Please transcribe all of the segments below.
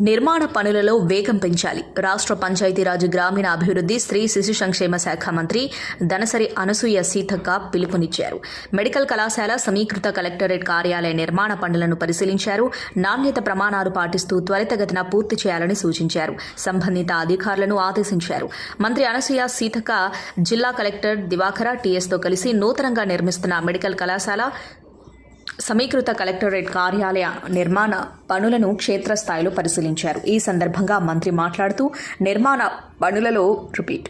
నిర్మాణ పనులలో వేగం పెంచాలి. రాష్ట్ర పంచాయతీరాజ్ గ్రామీణ అభివృద్ధి స్త్రీ శిశు సంక్షేమ శాఖ మంత్రి దనసరి అనసూయ సీతక్క పిలుపునిచ్చారు. మెడికల్ కళాశాల సమీకృత కలెక్టరేట్ కార్యాలయ నిర్మాణ పనులను పరిశీలించారు. నాణ్యత ప్రమాణాలు పాటిస్తూ త్వరితగతిన పూర్తి చేయాలని సూచించారు. సంబంధిత అధికారులను ఆదేశించారు. మంత్రి అనసూయ సీతక్క జిల్లా కలెక్టర్ దివాకర టీఎస్తో కలిసి నూతనంగా నిర్మిస్తున్న మెడికల్ కళాశాల సమీకృత కలెక్టరేట్ కార్యాలయ నిర్మాణ పనులను క్షేత్రస్థాయిలో పరిశీలించారు. ఈ సందర్భంగా మంత్రి మాట్లాడుతూ నిర్మాణ పనులలో రిపీట్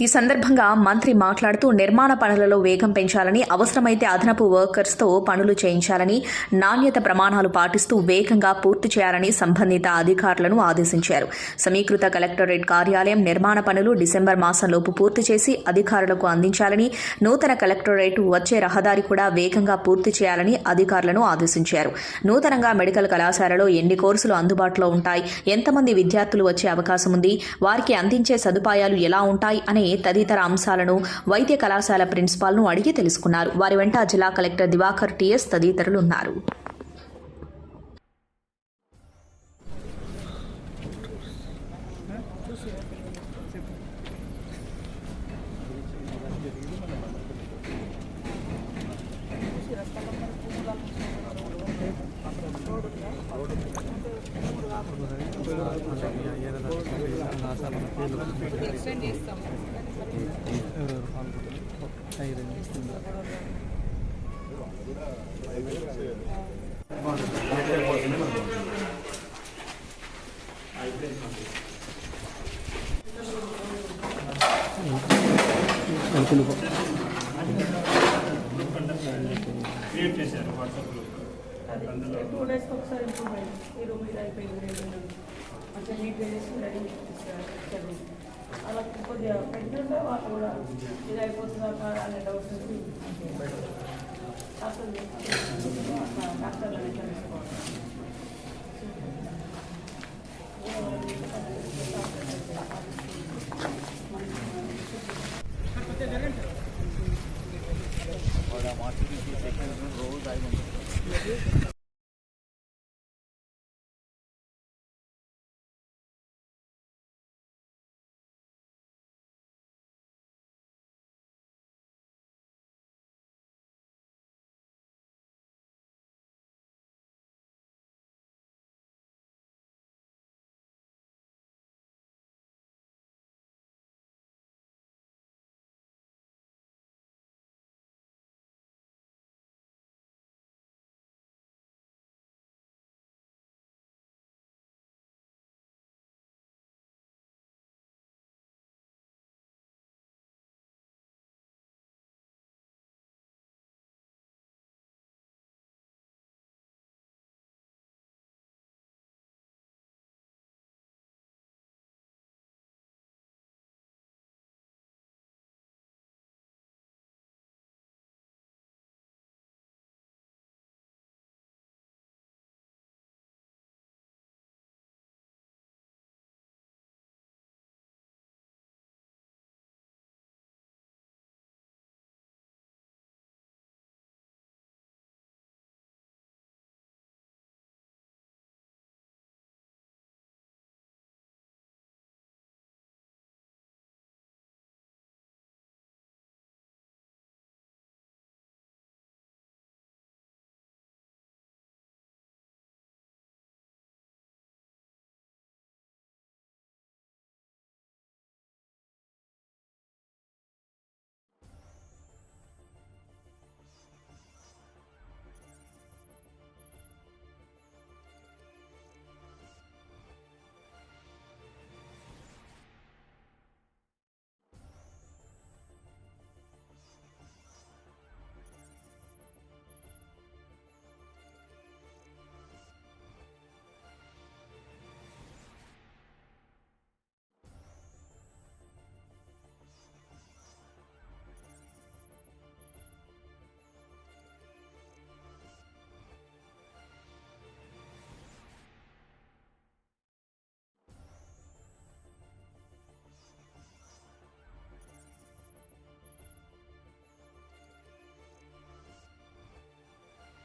ఈ సందర్భంగా మంత్రి మాట్లాడుతూ నిర్మాణ పనులలో వేగం పెంచాలని అవసరమైతే అదనపు వర్కర్స్తో పనులు చేయించాలని నాణ్యత ప్రమాణాలు పాటిస్తూ వేగంగా పూర్తి చేయాలని సంబంధిత అధికారులను ఆదేశించారు. సమీకృత కలెక్టరేట్ కార్యాలయం నిర్మాణ పనులు డిసెంబర్ మాసంలోపు పూర్తి చేసి అధికారులకు అందించాలని నూతన కలెక్టరేట్ వచ్చే రహదారి కూడా వేగంగా పూర్తి చేయాలని అధికారులను ఆదేశించారు. నూతనంగా మెడికల్ కళాశాలలో ఎన్ని కోర్సులు అందుబాటులో ఉంటాయి? ఎంతమంది విద్యార్థులు వచ్చే అవకాశం ఉంది? వారికి అందించే సదుపాయాలు ఎలా ఉంటాయి? అనే తదితర అంశాలను వైద్య కళాశాల ప్రిన్సిపాల్ను అడిగి తెలుసుకున్నారు. వారి వెంట జిల్లా కలెక్టర్ దివాకర్ టీఎస్ తదితరులు ఉన్నారు. క్రియేట్ చేశారు వాట్సాప్లో టూ డేస్కి ఒకసారి ఇంప్రూవ్ అయింది. ఈ రూమ్ ఇది అయిపోయింది రేపు మంచిగా నీట్గా చేసి రెడీ చేస్తారు అలా కొద్దిగా పెట్టుంటే వాళ్ళు కూడా ఇది అయిపోతుందా అనే డౌట్స్ వచ్చి డాక్టర్ డాక్టర్లు